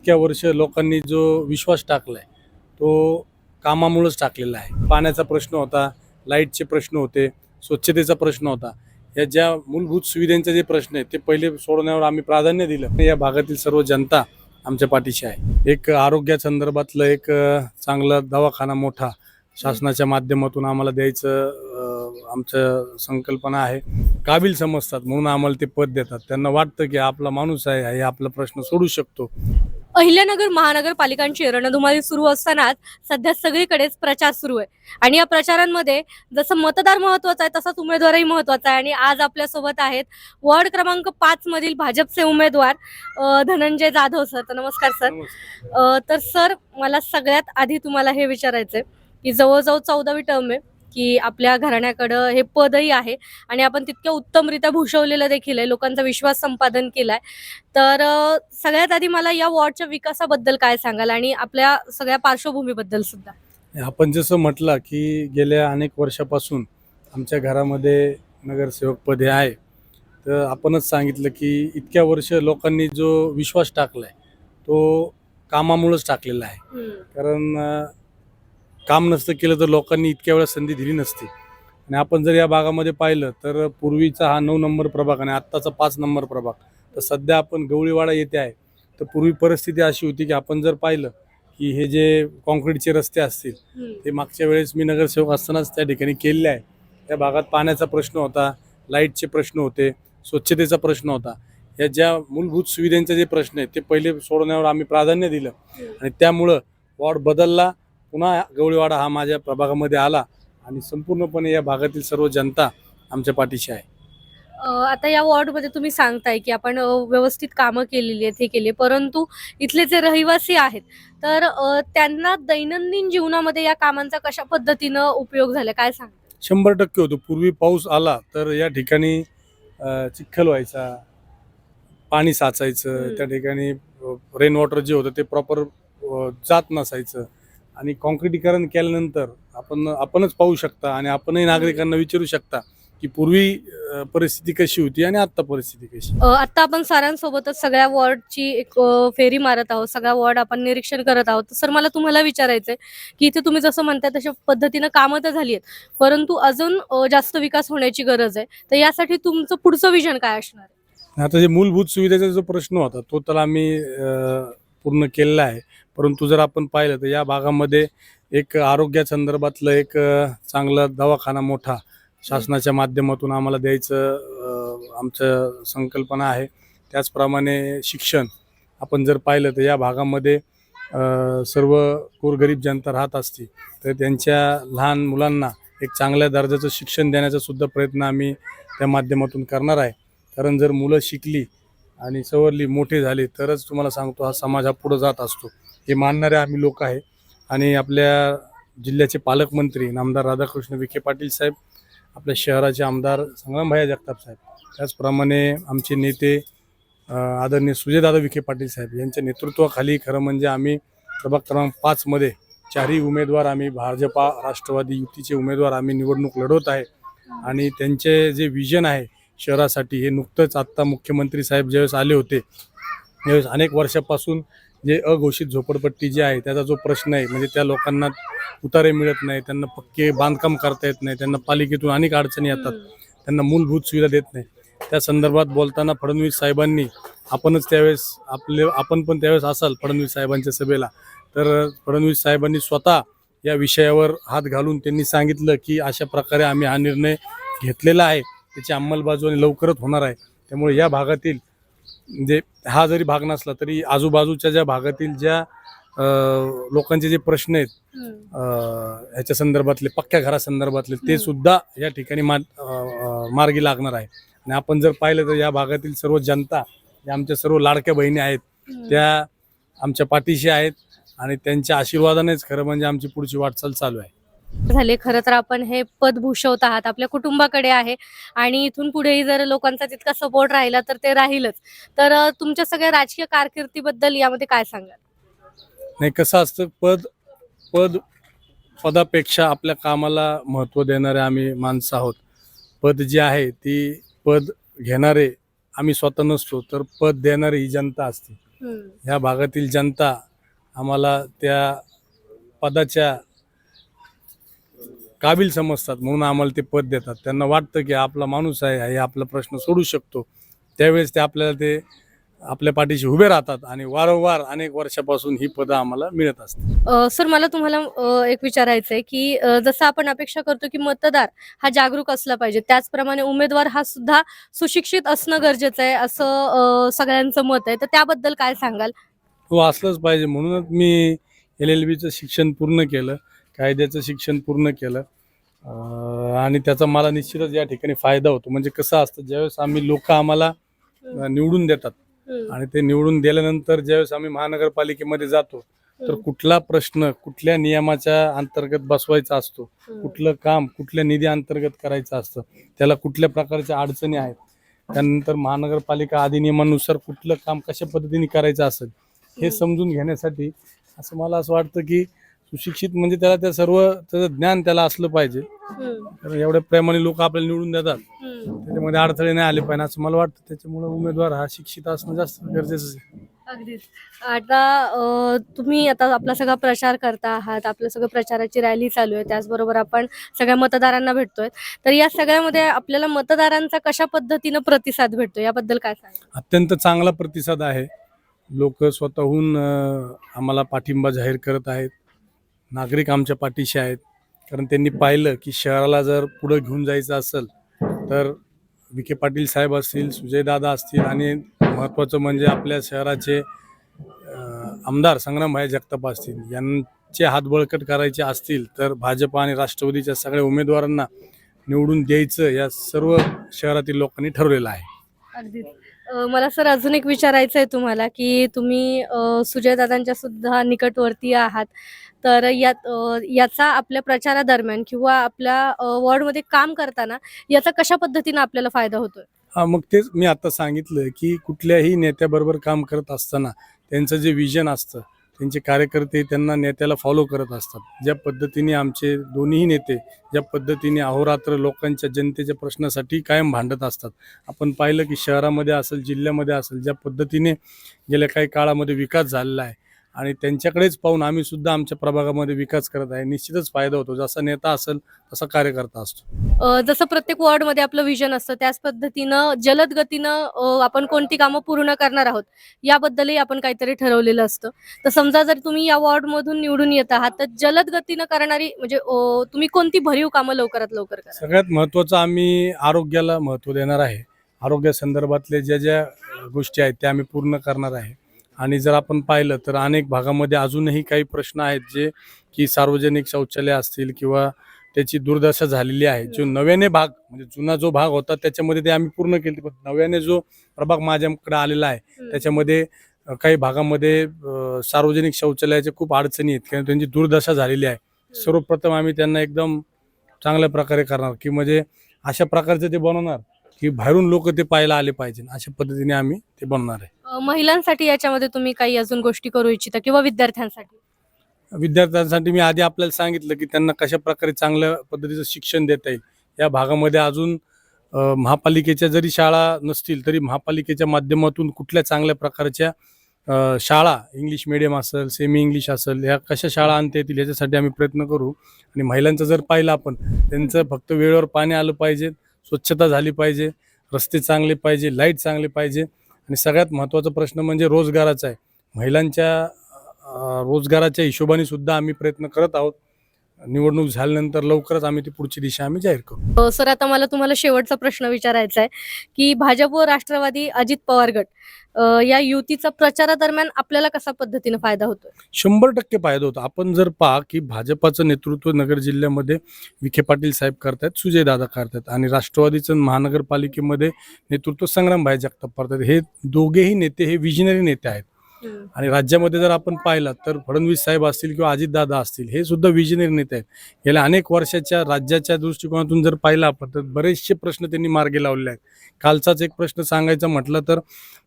इतक्या वर्ष लोकांनी जो विश्वास टाकलाय तो कामामुळेच टाकलेला आहे. पाण्याचा प्रश्न होता लाईटचे प्रश्न होते स्वच्छतेचा प्रश्न होता. या ज्या मूलभूत सुविधांचे जे प्रश्न आहेत ते पहिले सोडवण्यावर आम्ही प्राधान्य दिलं. या भागातील सर्व जनता आमच्या पाठीशी आहे. एक आरोग्या संदर्भातलं एक चांगला दवाखाना मोठा शासनाच्या माध्यमातून आम्हाला द्यायचं आमचं संकल्पना आहे. काबिल समजतात म्हणून आम्हाला ते पद देतात. त्यांना वाटतं की आपला माणूस आहे हे आपला प्रश्न सोडू शकतो. अहिल्यानगर महानगरपालिकांची रणधुमाळी सुरू असतानाच सध्या सगळीकडेच प्रचार सुरू आहे. आणि या प्रचारांमध्ये जसं मतदार महत्त्वाचा आहे तसाच उमेदवारही महत्त्वाचा आहे. आणि आज आपल्यासोबत आहेत वॉर्ड क्रमांक पाच मधील भाजपचे उमेदवार धनंजय जाधव सर. तर नमस्कार सर. तर सर मला सगळ्यात आधी तुम्हाला हे विचारायचंय की जवळजवळ चौदावी टर्म आहे. की आपल्या घराण्याकडं हे पदही आहे. आणि आपण तितक्या उत्तमरित्या भूषवलेलं देखील आहे. लोकांचा विश्वास संपादन केलाय. तर सगळ्यात आधी मला या वॉर्डच्या विकासाबद्दल काय सांगाल? आणि आपल्या सगळ्या पार्श्वभूमीबद्दल सुद्धा. आपण जसं म्हटलं की गेल्या अनेक वर्षापासून आमच्या घरामध्ये नगरसेवक पद आहे. तर आपणच सांगितलं की इतक्या वर्ष लोकांनी जो विश्वास टाकलाय तो कामामुळेच टाकलेला आहे. कारण काम नसतं केलं तर लोकांनी इतक्या वेळा संधी दिली नसती. आणि आपण जर या भागामध्ये पाहिलं तर पूर्वीचा हा नऊ नंबर प्रभाग आणि आत्ताचा पाच नंबर प्रभाग तर सध्या आपण गवळीवाडा येथे आहे. तर पूर्वी परिस्थिती अशी होती की आपण जर पाहिलं की हे जे कॉन्क्रीटचे रस्ते असतील ते मागच्या वेळेस मी नगरसेवक असतानाच त्या ठिकाणी केलेले आहे. त्या भागात पाण्याचा प्रश्न होता लाईटचे प्रश्न होते स्वच्छतेचा प्रश्न होता. या ज्या मूलभूत सुविधांचे जे प्रश्न आहेत ते पहिले सोडवण्यावर आम्ही प्राधान्य दिलं. आणि त्यामुळं वॉर्ड बदलला पुन्हा गवळीवाडा हा माझ्या प्रभागामध्ये आला आणि संपूर्णपणे या भागातील सर्व जनता आमच्या पाठीशी आहे. आता या वॉर्डमध्ये तुम्ही सांगताय की आपण व्यवस्थित कामं केलेली आहेत हे केले परंतु इथले जे रहिवासी आहेत तर त्यांना दैनंदिन जीवनामध्ये या कामांचा कशा पद्धतीनं उपयोग झाला काय सांग शंभर टक्के होतो. पूर्वी पाऊस आला तर या ठिकाणी चिखल व्हायचा पाणी साचायचं. त्या ठिकाणी रेन वॉटर जे होतं ते प्रॉपर जात नसायचं. आणि कॉन्क्रिटीकरण केल्यानंतर आपण आपणच पाहू शकता आणि आपणही नागरिकांना विचारू शकता की पूर्वी परिस्थिती कशी होती आणि आत्ता परिस्थिती कशी आता आपण सरांसोबतच सगळ्या वॉर्डची एक फेरी मारत आहोत सगळ्या वॉर्ड आपण निरीक्षण करत आहोत. तर सर मला तुम्हाला विचारायचंय की इथे तुम्ही जसं म्हणताय तशा पद्धतीनं कामं तर झाली आहेत परंतु अजून जास्त विकास होण्याची गरज आहे. तर यासाठी तुमचं पुढचं विजन काय असणार आता जे मूलभूत सुविधेचा जो प्रश्न होता तो तर आम्ही पूर्ण केलेला आहे. परंतु जर आपण पाहिलं तर या भागामध्ये एक आरोग्या संदर्भातलं एक चांगला दवाखाना मोठा शासनाच्या माध्यमातून आम्हाला द्यायचं आमचं संकल्पना आहे. त्याचप्रमाणे शिक्षण आपण जर पाहिलं तर या भागामध्ये सर्व गोरगरीब जनता राहत असते तर त्यांच्या लहान मुलांना एक चांगल्या दर्जाचं शिक्षण देण्याचा सुद्धा प्रयत्न आम्ही त्या माध्यमातून करणार आहे. कारण जर मुलं शिकली आणि सवरली मोठे झाले तरच तुम्हाला सांगतो हा समाज हा पुढं जात असतो. हे मानणारे आम्ही लोक आहे. आणि आपल्या जिल्ह्याचे पालकमंत्री नामदार राधाकृष्ण विखे पाटील साहेब आपल्या शहराचे आमदार संग्रामभाया जगताप साहेब त्याचप्रमाणे आमचे नेते आदरणीय सुजयदादा विखे पाटील साहेब यांच्या नेतृत्वाखाली खरं म्हणजे आम्ही प्रभाग क्रमांक पाचमध्ये चारही उमेदवार आम्ही भाजपा राष्ट्रवादी युतीचे उमेदवार आम्ही निवडणूक लढवत आहे. आणि त्यांचे जे विजन आहे शहरासाठी हे नुकतंच आत्ता मुख्यमंत्री साहेब ज्यावेळेस आले होते त्यावेळेस अनेक वर्षापासून जे अघोषित झोपडपट्टी जी आहे त्याचा जो प्रश्न आहे म्हणजे त्या लोकांना उतारे मिळत नाही त्यांना पक्के बांधकाम करता येत नाही त्यांना पालिकेतून अनेक अडचणी येतात त्यांना मूलभूत सुविधा देत नाही. त्या संदर्भात बोलताना फडणवीस साहेबांनी आपणच त्यावेळेस आपले आपण पण त्यावेळेस असाल फडणवीस साहेबांच्या सभेला. तर फडणवीस साहेबांनी स्वतः या विषयावर हात घालून त्यांनी सांगितलं की अशा प्रकारे आम्ही हा निर्णय घेतलेला आहे. त्याची अंमलबजावणी लवकरच होणार आहे. त्यामुळे या भागातील म्हणजे हा जरी भाग नसला तरी आजूबाजूच्या ज्या भागातील ज्या लोकांचे जे प्रश्न आहेत ह्याच्या संदर्भातले पक्क्या घरासंदर्भातले ते. सुद्धा या ठिकाणी मा मार्गी लागणार आहे. आणि आपण जर पाहिलं तर या भागातील सर्व जनता ज्या आमच्या सर्व लाडक्या बहिणी आहेत त्या आमच्या पाठीशी आहेत आणि त्यांच्या आशीर्वादानेच खरं म्हणजे आमची पुढची वाटचाल चालू आहे. झाले. खरं तर आपण हे पद भूषवत आहात. आपल्या कुटुंबाकडे आहे. आणि इथून पुढेही जर लोकांचा तितका सपोर्ट राहिला तर ते राहीलच. तर तुमच्या सगळ्या राजकीय कारकिर्दीबद्दल यामध्ये काय सांगाल? नाही कसं असतं पद पद पदापेक्षा आपल्या कामाला महत्त्व देणारे आम्ही माणसं आहोत. पद जी आहे ती पद घेणारे आम्ही स्वतः नसतो तर पद देणारी ही जनता असते. ह्या भागातील जनता आम्हाला त्या पदाच्या काबिल समजतात म्हणून आम्हाला ते पद देतात. त्यांना वाटतं की आपला माणूस आहे हे आपला प्रश्न सोडू शकतो. त्यावेळेस ते आपल्याला ते आपल्या पाठीशी उभे राहतात आणि वारंवार अनेक वर्षापासून ही पदं आम्हाला मिळत असतात. सर मला तुम्हाला अ, एक विचारायचं आहे की अ, जसं आपण अपेक्षा करतो की मतदार हा जागरूक असला पाहिजे त्याचप्रमाणे उमेदवार हा सुद्धा सुशिक्षित असणं गरजेचं आहे असं अ, सगळ्यांचं मत आहे. तर त्याबद्दल काय सांगाल? तो असलंच पाहिजे. म्हणूनच मी एल एल बीचं शिक्षण पूर्ण केलं. कायद्याचं शिक्षण पूर्ण केलं. आणि त्याचा मला निश्चितच या ठिकाणी फायदा होतो. म्हणजे कसं असतं ज्यावेळेस आम्ही लोक आम्हाला निवडून देतात आणि ते निवडून दिल्यानंतर ज्यावेळेस आम्ही महानगरपालिकेमध्ये जातो तर कुठला प्रश्न कुठल्या नियमाच्या अंतर्गत बसवायचा असतो कुठलं काम कुठल्या निधी अंतर्गत करायचं असतं त्याला कुठल्या प्रकारच्या अडचणी आहेत त्यानंतर महानगरपालिका अधिनियमानुसार कुठलं काम कशा पद्धतीने करायचं असेल हे समजून घेण्यासाठी असं मला असं वाटतं की सुशिक्षित म्हणजे त्याला त्या सर्व त्याचं ज्ञान त्याला असलं पाहिजे. कारण एवढ्या प्रेमाने लोक आपल्याला निवडून देतात. त्याच्यामध्ये अडथळे नाही आले पाहिजे असं मला वाटतं. त्याच्यामुळे उमेदवार हा शिक्षित असणं जास्त गरजेचं आहे. अगदीच. आता तुम्ही आता आपला सगळा प्रचार करता आहात. आपलं सगळं प्रचाराची रॅली चालू आहे. त्याचबरोबर आपण सगळ्या मतदारांना भेटतोय. तर या सगळ्यामध्ये आपल्याला मतदारांचा कशा पद्धतीनं प्रतिसाद भेटतो याबद्दल काय सांगा अत्यंत चांगला प्रतिसाद आहे. लोक स्वतःहून आम्हाला पाठिंबा जाहीर करत आहेत. नागरिक आमच्या पाठीशी आहेत. कारण त्यांनी पाहिलं की शहराला जर पुढं घेऊन जायचं असेल तर विखे पाटील साहेब असतील सुजयदादा असतील आणि महत्त्वाचं म्हणजे आपल्या शहराचे आमदार संग्रामभाई जगताप असतील यांचे हात बळकट करायचे असतील तर भाजप आणि राष्ट्रवादीच्या सगळ्या उमेदवारांना निवडून द्यायचं या सर्व शहरातील लोकांनी ठरवलेलं आहे. मला सर अजून एक विचारायचं आहे तुम्हाला की तुम्ही अ, सुजयदादांच्या सुद्धा निकटवर्ती आहात. तर यात याचा आपल्या प्रचारादरम्यान किंवा आपल्या अ, वॉर्डमध्ये काम करताना याचा कशा पद्धतीनं आपल्याला फायदा होतोय? हा मग तेच मी आता सांगितलं की कुठल्याही नेत्याबरोबर काम करत असताना त्यांचं जे विजन असतं त्यांचे कार्यकर्ते त्यांना नेत्याला फॉलो करत असतात. ज्या पद्धतीने आमचे दोन्ही नेते ज्या पद्धतीने अहोरात्र लोकांच्या जनतेच्या प्रश्नासाठी कायम भांडत असतात. आपण पाहिलं की शहरामध्ये असेल जिल्ह्यामध्ये असेल ज्या पद्धतीने गेल्या काही काळामध्ये विकास झालेला आहे आणि त्यांच्याकडेच पाहून आम्ही सुद्धा आमच्या प्रभागामध्ये विकास करत आहे. निश्चितच फायदा होतो. जसा नेता असेल तसा कार्यकर्ता असतो. जसं प्रत्येक वॉर्डमध्ये आपलं विजन असतं त्याच पद्धतीनं जलद गतीनं आपण कोणती कामं पूर्ण करणार आहोत याबद्दलही आपण काहीतरी ठरवलेलं असतं. तर समजा जर तुम्ही या वॉर्डमधून निवडून येत आहात तर जलद गतीनं करणारी म्हणजे तुम्ही कोणती भरीव कामं लवकरात लवकर करा? सगळ्यात महत्त्वाचं आम्ही आरोग्याला महत्त्व देणार आहे. आरोग्यासंदर्भातले ज्या ज्या अ, गोष्टी आहेत त्या आम्ही पूर्ण करणार आहे. आणि जर आपण पाहिलं तर अनेक भागामध्ये अजूनही काही प्रश्न आहेत जे की सार्वजनिक शौचालय असतील किंवा त्याची दुर्दशा झालेली आहे. जो नव्याने भाग म्हणजे जुना जो भाग होता त्याच्यामध्ये ते आम्ही पूर्ण केले पण नव्याने जो प्रभाग माझ्याकडे आलेला आहे त्याच्यामध्ये काही भागामध्ये सार्वजनिक शौचालयाच्या खूप अडचणी आहेत किंवा त्यांची दुर्दशा झालेली आहे. सर्वप्रथम आम्ही त्यांना एकदम चांगल्या प्रकारे करणार की म्हणजे अशा प्रकारचं ते बनवणार की बाहेरून लोक ते पाहायला आले पाहिजे अशा पद्धतीने आम्ही ते बनवणार आहे. महिलांसाठी याच्यामध्ये तुम्ही काही अजून गोष्टी करू इच्छिता किंवा विद्यार्थ्यांसाठी? विद्यार्थ्यांसाठी मी आधी आपल्याला सांगितलं की त्यांना कशा प्रकारे चांगल्या पद्धतीचं शिक्षण देता येईल. या भागामध्ये अजून महापालिकेच्या जरी शाळा नसतील तरी महापालिकेच्या माध्यमातून कुठल्या चांगल्या प्रकारच्या शाळा इंग्लिश मिडियम असेल सेमी इंग्लिश असेल ह्या कशा शाळा आणता येतील याच्यासाठी आम्ही प्रयत्न करू. आणि महिलांचं जर पाहिलं आपण त्यांचं फक्त वेळेवर पाणी आलं पाहिजे स्वच्छता झाली पाहिजे रस्ते चांगले पाहिजे लाइट चांगले पाहिजे आणि सगळ्यात महत्त्वाचा प्रश्न म्हणजे रोजगाराचा आहे. महिलांच्या रोजगाराच्या हिशोबाने सुद्धा आम्ही प्रयत्न करत आहोत. निवडणूक झाल्यानंतर लवकरच आम्ही ती पुढची दिशा आम्ही जाहीर करू. सर आता मला तुम्हाला शेवटचा प्रश्न विचारायचा आहे की भाजप व राष्ट्रवादी अजित पवार गट या युतीचा प्रचारादरम्यान आपल्याला कसा पद्धतीने फायदा होतो शंभर टक्के फायदा होतो. आपण जर पहा की भाजपाचं नेतृत्व नगर जिल्ह्यामध्ये विखे पाटील साहेब करतायत सुजयदादा करतायत आणि राष्ट्रवादीचं महानगरपालिकेमध्ये नेतृत्व संग्रामभाई जगताप करतात हे दोघेही नेते हे विजनरी नेते आहेत. आणि राज्यामध्ये जर आपण पाहिलं तर फडणवीस साहेब असतील किंवा अजितदादा असतील हे सुद्धा विजनरी नेते आहेत. गेल्या अनेक वर्षाच्या राज्याच्या दृष्टिकोनातून जर पाहिलं आपण तर बरेचसे प्रश्न त्यांनी मार्गी लावलेले आहेत. कालचाच एक प्रश्न सांगायचा म्हटलं तर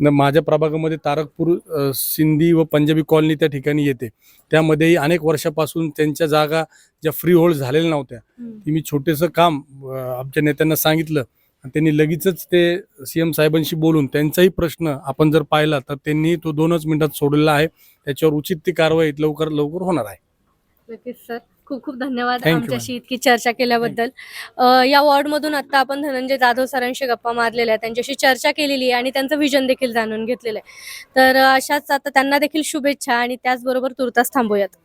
माझ्या प्रभागामध्ये तारकपूर सिंधी व पंजाबी कॉलनी त्या ठिकाणी येते. त्यामध्येही अनेक वर्षापासून त्यांच्या जागा ज्या फ्री होल्ड झालेल्या नव्हत्या ती मी छोटेसं काम आमच्या नेत्यांना सांगितलं. त्यांनी लगेचच ते सी एम साहेबांशी बोलून त्यांचाही प्रश्न आपण जर पाहिला तर त्यांनी तो दोनच मिनिटात सोडलेला आहे. त्याच्यावर उचित ती कारवाई लवकर लवकर होणार आहे. नक्कीच सर. खूप खूप धन्यवाद आमच्याशी इतकी चर्चा केल्याबद्दल. या वॉर्डमधून आता आपण धनंजय जाधव सरांशी गप्पा मारलेल्या आहेत. त्यांच्याशी चर्चा केलेली आहे आणि त्यांचं विजन देखील जाणून घेतलेलं आहे. तर अशाच आता त्यांना देखील शुभेच्छा आणि त्याचबरोबर तुर्तास थांबूयात.